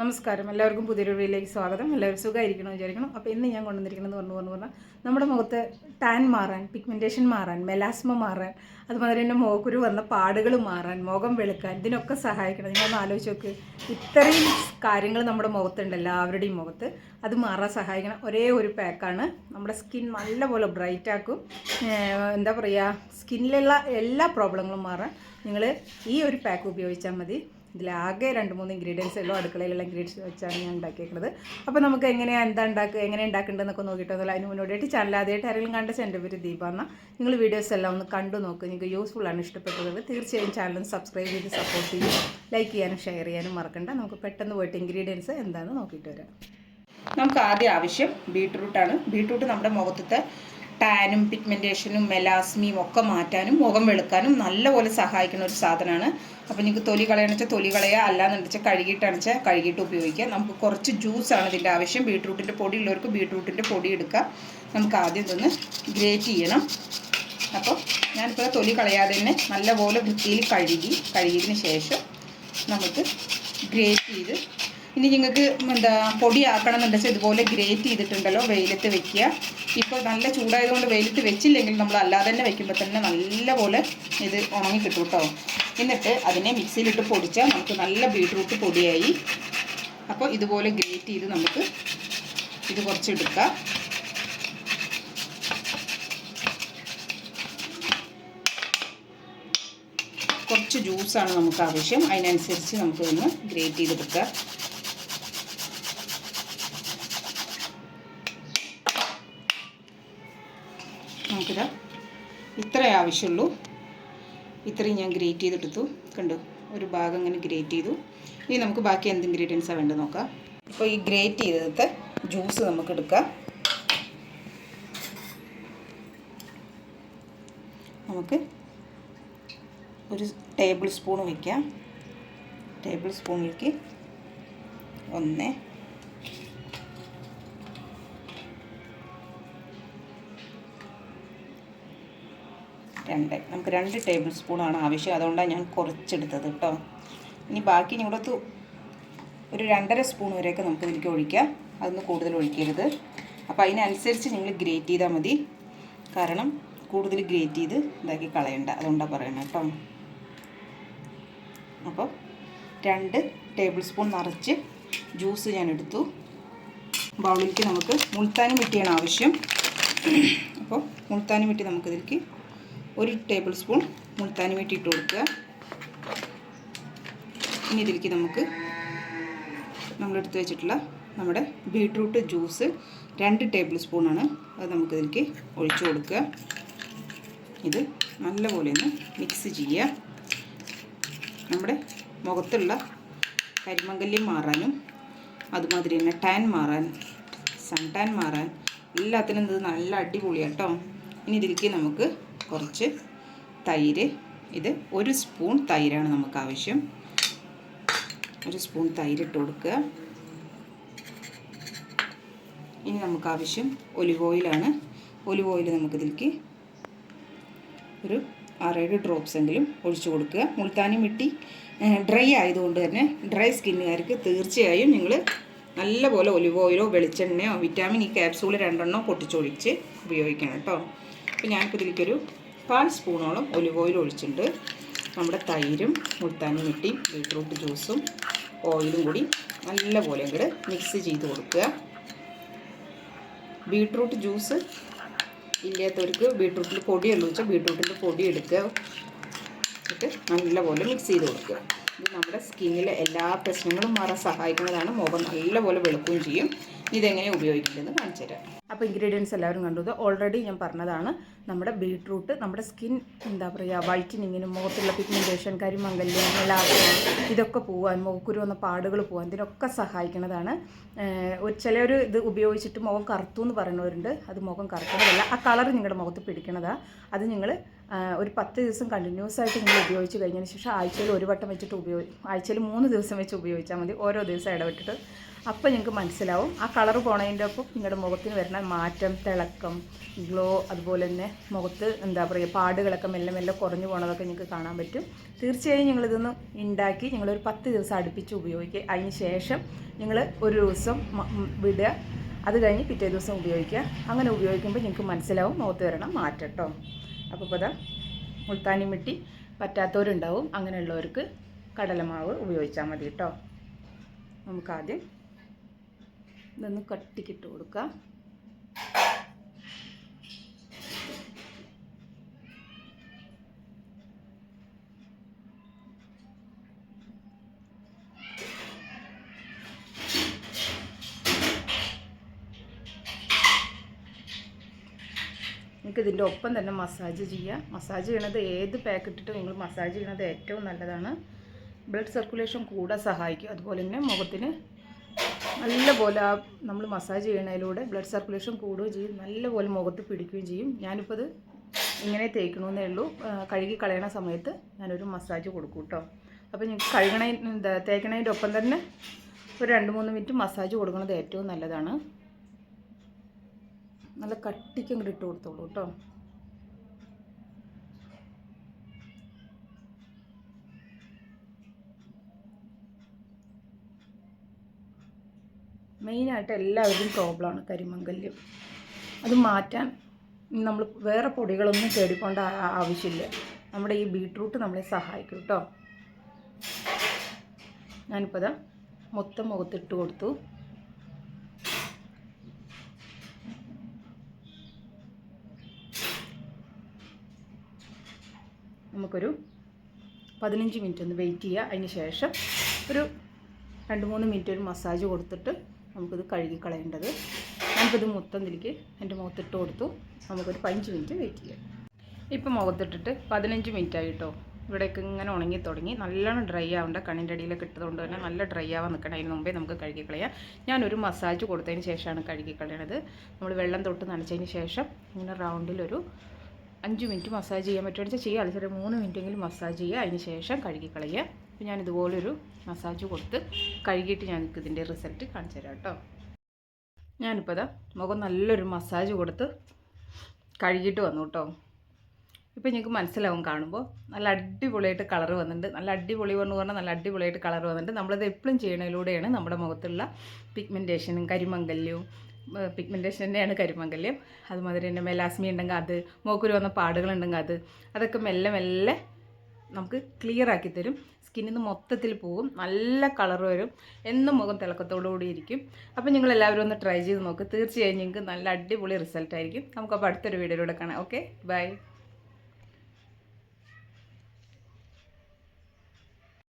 നമസ്കാരം. എല്ലാവർക്കും പുതിയൊരു വീഡിയോയിലേക്ക് സ്വാഗതം. എല്ലാവരും സുഖമായിരിക്കണം വിചാരിക്കണം? അപ്പോൾ ഇന്ന് ഞാൻ കൊണ്ടുവന്നിരിക്കുന്നത് പറഞ്ഞു പറഞ്ഞു പറഞ്ഞാൽ നമ്മുടെ മുഖത്ത് ടാൻ മാറാൻ പിഗ്മെന്റേഷൻ മാറാൻ മെലാസ്മ മാറാൻ അതുമാതിരി തന്നെ മുഖക്കുരു വന്ന പാടുകൾ മാറാൻ മുഖം വെളുക്കാൻ ഇതിനൊക്കെ സഹായിക്കണം. നിങ്ങളൊന്ന് ആലോചിച്ച് നോക്ക്. ഇത്രയും കാര്യങ്ങൾ നമ്മുടെ മുഖത്തുണ്ട് എല്ലാവരുടെയും മുഖത്ത്. അത് മാറാൻ സഹായിക്കണം. ഒരേ ഒരു പാക്കാണ് നമ്മുടെ സ്കിൻ നല്ലപോലെ ബ്രൈറ്റ് ആക്കും. എന്താ പറയുക സ്കിന്നിലുള്ള എല്ലാ പ്രോബ്ലങ്ങളും മാറാൻ. നിങ്ങൾ ഈ ഒരു പാക്ക് ഉപയോഗിച്ചാൽ മതി. ഇതിലാകെ രണ്ട് മൂന്ന് ഇൻഗ്രീഡിയൻസ് ഉള്ളൂ. അടുക്കളയിലുള്ള ഇൻഗ്രീഡിയൻസ് വെച്ചാണ് ഞാൻ ഉണ്ടാക്കിയേക്കുന്നത് അപ്പോൾ നമുക്ക് എങ്ങനെയാണ് എന്താ ഉണ്ടാക്കുക എങ്ങനെ ഉണ്ടാക്കേണ്ടതെന്നൊക്കെ നോക്കിയിട്ടൊന്നുമില്ല അതിന് മുന്നോടിയായിട്ട് ചാനൽ ആദ്യമായിട്ട് ആരെങ്കിലും കണ്ട എന്റെ പേര് ദീപ എന്നാൽ നിങ്ങൾ വീഡിയോസ് എല്ലാം ഒന്ന് കണ്ടു നോക്കുക നിങ്ങൾക്ക് യൂസ്ഫുൾ ആണ് ഇഷ്ടപ്പെട്ടത് തീർച്ചയായും ചാനൽ സബ്സ്ക്രൈബ് ചെയ്ത് സപ്പോർട്ട് ചെയ്യും. ലൈക്ക് ചെയ്യാനും ഷെയർ ചെയ്യാനും മറക്കണ്ട. നമുക്ക് പെട്ടെന്ന് പോയിട്ട് ഇൻഗ്രീഡിയൻസ് എന്താണെന്ന് നോക്കിയിട്ട് വരാം. നമുക്ക് ആദ്യം ആവശ്യം ബീട്രൂട്ടാണ് ബീട്രൂട്ട് നമ്മുടെ മുഖത്തത്തെ ടാനും പിഗ്മെന്റേഷനും മെലാസ്മിയും ഒക്കെ മാറ്റാനും മുഖം വെളുക്കാനും നല്ലപോലെ സഹായിക്കുന്ന ഒരു സാധനമാണ്. അപ്പോൾ നിങ്ങൾക്ക് തൊലി കളയണമെന്ന് വെച്ചാൽ തൊലി കളയുക അല്ലാന്ന് വെച്ചാൽ കഴുകിയിട്ടാണ് കഴുകിയിട്ട് ഉപയോഗിക്കുക. നമുക്ക് കുറച്ച് ജ്യൂസാണ് ഇതിന്റെ ആവശ്യം. ബീട്രൂട്ടിന്റെ പൊടി ഉള്ളവർക്ക് ബീട്രൂട്ടിന്റെ പൊടി എടുക്കാം. നമുക്ക് ആദ്യം ഇതൊന്ന് ഗ്രേറ്റ് ചെയ്യണം. അപ്പോൾ ഞാനിപ്പോൾ തൊലി കളയാതെ തന്നെ നല്ലപോലെ വൃത്തിയിൽ കഴുകി കഴുകിയതിന് ശേഷം നമുക്ക് ഗ്രേറ്റ് ചെയ്ത് ഇനി നിങ്ങൾക്ക് എന്താ പൊടിയാക്കണം എന്നുണ്ടെങ്കിൽ ഇതുപോലെ ഗ്രേറ്റ് ചെയ്തിട്ടുണ്ടല്ലോ വെയിലത്ത് വെക്കുക. ഇപ്പോൾ നല്ല ചൂടായതുകൊണ്ട് വെയിലത്ത് വെച്ചില്ലെങ്കിൽ നമ്മൾ അല്ലാതെ തന്നെ വെക്കുമ്പോൾ തന്നെ നല്ലപോലെ ഇത് ഉണങ്ങി കിട്ടും കേട്ടോ. എന്നിട്ട് അതിനെ മിക്സിയിലിട്ട് പൊടിച്ചാൽ നമുക്ക് നല്ല ബീട്രൂട്ട് പൊടിയായി. അപ്പോൾ ഇതുപോലെ ഗ്രേറ്റ് ചെയ്ത് നമുക്ക് ഇത് കുറച്ച് എടുക്കാം കുറച്ച് ജ്യൂസാണ് നമുക്ക് ആവശ്യം. അതിനനുസരിച്ച് നമുക്ക് ഒന്ന് ഗ്രേറ്റ് ചെയ്തെടുക്കാം. നമുക്കിത് ഇത്രേ ആവശ്യമുള്ളൂ. ഇത്രയും ഞാൻ ഗ്രേറ്റ് ചെയ്തെടുത്തു കണ്ടു ഒരു ഭാഗം ഇങ്ങനെ ഗ്രേറ്റ് ചെയ്തു. ഇനി നമുക്ക് ബാക്കി എന്ത് ഇൻഗ്രീഡിയൻസാണ് വേണ്ടത് നോക്കാം. ഇപ്പോൾ ഈ ഗ്രേറ്റ് ചെയ്തത് ജ്യൂസ് നമുക്ക് എടുക്കാം. നമുക്ക് ഒരു ടേബിൾ സ്പൂൺ വയ്ക്കാം ടേബിൾ സ്പൂണിലേക്ക് ഒന്ന് രണ്ട്. നമുക്ക് രണ്ട് ടേബിൾ സ്പൂണാണ് ആവശ്യം. അതുകൊണ്ടാണ് ഞാൻ കുറച്ചെടുത്തത് കേട്ടോ ഇനി ബാക്കി ഞങ്ങളത്ത് ഒരു രണ്ടര സ്പൂൺ വരെയൊക്കെ നമുക്ക് ഇതിലേക്ക് ഒഴിക്കാം. അതൊന്ന് കൂടുതൽ ഒഴിക്കരുത്. അപ്പോൾ അതിനനുസരിച്ച് നിങ്ങൾ ഗ്രേറ്റ് ചെയ്താൽ മതി. കാരണം കൂടുതൽ ഗ്രേറ്റ് ചെയ്ത് ഇതാക്കി കളയണ്ട. അതുകൊണ്ടാണ് പറയണത് കേട്ടോ അപ്പോൾ രണ്ട് ടേബിൾ സ്പൂൺ നിറച്ച് ജ്യൂസ് ഞാൻ എടുത്തു. ബൗളിലേക്ക് നമുക്ക് മുൾത്താനി മിട്ടിയാണ് ആവശ്യം. അപ്പോൾ മുൾത്താനി മിട്ടി നമുക്കിതിലേക്ക് ഒരു ടേബിൾ സ്പൂൺ മുൾത്താനി മിട്ടി ഇട്ട് കൊടുക്കുക. ഇനി ഇതിലേക്ക് നമുക്ക് നമ്മളെടുത്ത് വെച്ചിട്ടുള്ള നമ്മുടെ ബീട്രൂട്ട് ജ്യൂസ് രണ്ട് ടേബിൾ സ്പൂണാണ് അത് നമുക്കിതിലേക്ക് ഒഴിച്ചു കൊടുക്കുക. ഇത് നല്ലപോലെ ഒന്ന് മിക്സ് ചെയ്യുക. നമ്മുടെ മുഖത്തുള്ള കരിമങ്കല്യം മാറാനും അതുമാതിരി തന്നെ ടാൻ മാറാൻ സൺ ടാൻ മാറാൻ എല്ലാത്തിനും ഇത് നല്ല അടിപൊളിയാട്ടോ. ഇനി ഇതിലേക്ക് നമുക്ക് കുറച്ച് തൈര്. ഇത് ഒരു സ്പൂൺ തൈരാണ് നമുക്ക് ആവശ്യം ഒരു സ്പൂൺ തൈര് ഇട്ട് കൊടുക്കുക. ഇനി നമുക്ക് ആവശ്യം ഒലിവ് ഓയിലാണ്. ഒലിവ് ഓയിൽ നമുക്കിതിലേക്ക് ഒരു ആറേഴ് ഡ്രോപ്സ് എങ്കിലും ഒഴിച്ചു കൊടുക്കുക. മുൾത്താനി മിട്ടി ഡ്രൈ ആയതുകൊണ്ട് തന്നെ ഡ്രൈ സ്കിന്നുകാർക്ക് തീർച്ചയായും നിങ്ങൾ നല്ലപോലെ ഒലിവ് ഓയിലോ വെളിച്ചെണ്ണയോ വിറ്റാമിൻ ഈ ക്യാപ്സൂൾ രണ്ടെണ്ണോ പൊട്ടിച്ചൊഴിച്ച് ഉപയോഗിക്കണം കേട്ടോ. അപ്പോൾ ഞാനിപ്പോൾ ഇതിലേക്കൊരു കാൽ സ്പൂണോളം ഒലിവ് ഓയിൽ ഒഴിച്ചിട്ടുണ്ട്. നമ്മുടെ തൈരും മുൾത്താനി മിട്ടിയും ബീട്രൂട്ട് ജ്യൂസും ഓയിലും കൂടി നല്ലപോലെ അങ്ങോട്ട് മിക്സ് ചെയ്ത് കൊടുക്കുക. ബീട്രൂട്ട് ജ്യൂസ് ഇല്ലാത്തവർക്ക് ബീട്രൂട്ടിൽ പൊടിയുള്ളൂ വെച്ചാൽ ബീട്രൂട്ടിന്റെ പൊടി എടുക്കുക. എന്നിട്ട് നല്ലപോലെ മിക്സ് ചെയ്ത് കൊടുക്കുക. ഇത് നമ്മുടെ സ്കിന്നിലെ എല്ലാ പ്രശ്നങ്ങളും മാറാൻ സഹായിക്കുന്നതാണ് മുഖം നല്ലപോലെ വെളുക്കുകയും ചെയ്യും. ഇതെങ്ങനെ ഉപയോഗിക്കേണ്ടതെന്ന് കാണിച്ചു തരാം. അപ്പോൾ ഇൻഗ്രീഡിയൻസ് എല്ലാവരും കണ്ടു. ഓൾറെഡി ഞാൻ പറഞ്ഞതാണ്. നമ്മുടെ ബീട്രൂട്ട് നമ്മുടെ സ്കിൻ എന്താ പറയുക വൈറ്റനിങ്ങിനും മുഖത്തുള്ള പിഗ്മെന്റേഷൻ കരിമംഗല്യം എല്ലാവരും ഇതൊക്കെ പോകാൻ മുഖക്കുരു വന്ന പാടുകൾ പോകാൻ ഇതിനൊക്കെ സഹായിക്കുന്നതാണ്. ഒരു ചിലർ ഇത് ഉപയോഗിച്ചിട്ട് മുഖം കറുത്തു എന്ന് പറയുന്നവരുണ്ട്. അത് മുഖം കറുക്കുന്നതല്ല. ആ കളർ നിങ്ങളുടെ മുഖത്ത് പിടിക്കണതാണ് അത് നിങ്ങൾ ഒരു പത്ത് ദിവസം കണ്ടിന്യൂസ് ആയിട്ട് നിങ്ങൾ ഉപയോഗിച്ച് കഴിഞ്ഞതിന് ശേഷം ആഴ്ചയിൽ ഒരു വട്ടം വെച്ചിട്ട് ഉപയോഗി ആഴ്ചയിൽ മൂന്ന് ദിവസം വെച്ച് ഉപയോഗിച്ചാൽ മതി. ഓരോ ദിവസം ഇടവിട്ടിട്ട്. അപ്പോൾ നിങ്ങൾക്ക് മനസ്സിലാവും. ആ കളർ പോണതിന്റെ ഒപ്പം നിങ്ങളുടെ മുഖത്തിന് വരുന്ന മാറ്റം തിളക്കം ഗ്ലോ അതുപോലെ തന്നെ മുഖത്ത് എന്താ പറയുക പാടുകളൊക്കെ മെല്ലെ മെല്ലെ കുറഞ്ഞു പോണതൊക്കെ നിങ്ങൾക്ക് കാണാൻ പറ്റും. തീർച്ചയായും നിങ്ങളിതൊന്ന് ഉണ്ടാക്കി നിങ്ങളൊരു പത്ത് ദിവസം അടുപ്പിച്ച് ഉപയോഗിക്കുക. അതിന് ശേഷം നിങ്ങൾ ഒരു ദിവസം വിടുക. അത് കഴിഞ്ഞ് പിറ്റേ ദിവസം ഉപയോഗിക്കുക. അങ്ങനെ ഉപയോഗിക്കുമ്പോൾ നിങ്ങൾക്ക് മനസ്സിലാവും മുഖത്ത് വരണം മാറ്റം കേട്ടോ. അപ്പോൾ ഇപ്പോൾ ഇതാ മുൾത്താനി മിട്ടി പറ്റാത്തവരുണ്ടാവും. അങ്ങനെയുള്ളവർക്ക് കടലമാവ് ഉപയോഗിച്ചാൽ മതി കേട്ടോ നമുക്കാദ്യം ഇതൊന്ന് കട്ടിക്കിട്ട് കൊടുക്കാം. നിങ്ങൾക്ക് ഇതിന്റെ ഒപ്പം തന്നെ മസാജ് ചെയ്യാം. മസാജ് ചെയ്യണത് ഏത് പാക്കറ്റിട്ടും നിങ്ങൾ മസാജ് ചെയ്യണത് ഏറ്റവും നല്ലതാണ്. ബ്ലഡ് സർക്കുലേഷൻ കൂടാൻ സഹായിക്കും. അതുപോലെ തന്നെ മുഖത്തിന് നല്ലപോലെ ആ നമ്മൾ മസാജ് ചെയ്യണതിലൂടെ ബ്ലഡ് സർക്കുലേഷൻ കൂടുകയും ചെയ്യും. നല്ലപോലെ മുഖത്ത് പിടിക്കുകയും ചെയ്യും. ഞാനിപ്പോൾ ഇത് ഇങ്ങനെ തേക്കണമെന്നേ ഉള്ളൂ. കഴുകി കളയണ സമയത്ത് ഞാനൊരു മസാജ് കൊടുക്കും കേട്ടോ അപ്പോൾ നിങ്ങൾക്ക് കഴുകണ തേക്കണതിന്റെ ഒപ്പം തന്നെ ഒരു രണ്ട് മൂന്ന് മിനിറ്റ് മസാജ് കൊടുക്കുന്നത് ഏറ്റവും നല്ലതാണ്. നല്ല കട്ടിക്ക് അങ്ങോട്ട് ഇട്ട് കൊടുത്തോളൂ കേട്ടോ. മെയിനായിട്ട് എല്ലാവരും പ്രോബ്ലമാണ് കരിമങ്കല്യം അത് മാറ്റാൻ നമ്മൾ വേറെ പൊടികളൊന്നും തേടിക്കൊണ്ട് ആവശ്യമില്ല. നമ്മുടെ ഈ ബീട്രൂട്ട് നമ്മളെ സഹായിക്കും കേട്ടോ. ഞാനിപ്പോൾ ഇതാ മൊത്തം മുഖത്തിട്ട് കൊടുത്തു. നമുക്കൊരു പതിനഞ്ച് മിനിറ്റ് ഒന്ന് വെയിറ്റ് ചെയ്യുക അതിന് ശേഷം ഒരു രണ്ട് മൂന്ന് മിനിറ്റ് ഒരു മസാജ് കൊടുത്തിട്ട് നമുക്കിത് കഴുകി കളയേണ്ടത് ഞാനിപ്പോൾ ഇത് മൊത്തം തിരിക്ക് എന്റെ മുഖത്തിട്ട് കൊടുത്തു. നമുക്കൊരു പതിനഞ്ച് മിനിറ്റ് വെയിറ്റ് ചെയ്യാം. ഇപ്പം മുഖത്തിട്ടിട്ട് പതിനഞ്ച് മിനിറ്റ് ആയിട്ടോ ഇവിടെയൊക്കെ ഇങ്ങനെ ഉണങ്ങി തുടങ്ങി. നല്ലോണം ഡ്രൈ ആവേണ്ട. കണ്ണിന്റെ അടിയിലൊക്കെ ഇട്ടതുകൊണ്ട് തന്നെ നല്ല ഡ്രൈ ആവാൻ നിൽക്കണം. അതിന് മുമ്പേ നമുക്ക് കഴുകി കളയാം ഞാനൊരു മസാജ് കൊടുത്തതിന് ശേഷമാണ് കഴുകി കളയണത് നമ്മൾ വെള്ളം തൊട്ട് നനച്ചതിന് ശേഷം ഇങ്ങനെ റൗണ്ടിലൊരു അഞ്ച് മിനിറ്റ് മസാജ് ചെയ്യാൻ പറ്റുമെന്ന് വെച്ചാൽ ചെയ്യുക അല്ലെങ്കിൽ മൂന്ന് മിനിറ്റെങ്കിലും മസാജ് ചെയ്യുക. അതിന് ശേഷം കഴുകി കളയുക അപ്പോൾ ഞാൻ ഇതുപോലൊരു മസാജ് കൊടുത്ത് കഴുകിയിട്ട് ഞാൻ ഇതിന്റെ റിസൾട്ട് കാണിച്ചു തരാം കേട്ടോ. ഞാനിപ്പോൾ ഇതാ മുഖം നല്ലൊരു മസാജ് കൊടുത്ത് കഴുകിയിട്ട് വന്നു കേട്ടോ. ഇപ്പോൾ നിങ്ങൾക്ക് മനസ്സിലാവും കാണുമ്പോൾ നല്ല അടിപൊളിയായിട്ട് കളർ വന്നിട്ടുണ്ട്. നല്ല അടിപൊളി എന്ന് പറഞ്ഞാൽ നല്ല അടിപൊളിയായിട്ട് കളർ വന്നിട്ടുണ്ട്. നമ്മളത് എപ്പോഴും ചെയ്യണതിലൂടെയാണ് നമ്മുടെ മുഖത്തുള്ള പിഗ്മെന്റേഷനും കരിമങ്കല്യവും പിഗ്മെന്റേഷൻ തന്നെയാണ് കരിമംഗല്യം. അതുമാതിരി തന്നെ മെലാസ്മി ഉണ്ടെങ്കിൽ അത് മൂക്കുരു വന്ന പാടുകളുണ്ടെങ്കിൽ അത് അതൊക്കെ മെല്ലെ മെല്ലെ നമുക്ക് ക്ലിയർ ആക്കി തരും. സ്കിന്നിൽ നിന്ന് മൊത്തത്തിൽ പോകും നല്ല കളർ വരും. എന്നും മുഖം തിളക്കത്തോടു കൂടി ഇരിക്കും. അപ്പോൾ നിങ്ങൾ എല്ലാവരും ഒന്ന് ട്രൈ ചെയ്ത് നോക്ക്. തീർച്ചയായും നിങ്ങൾക്ക് നല്ല അടിപൊളി റിസൾട്ടായിരിക്കും നമുക്കപ്പോൾ അടുത്തൊരു വീഡിയോയിലൂടെ കാണാം. Okay bye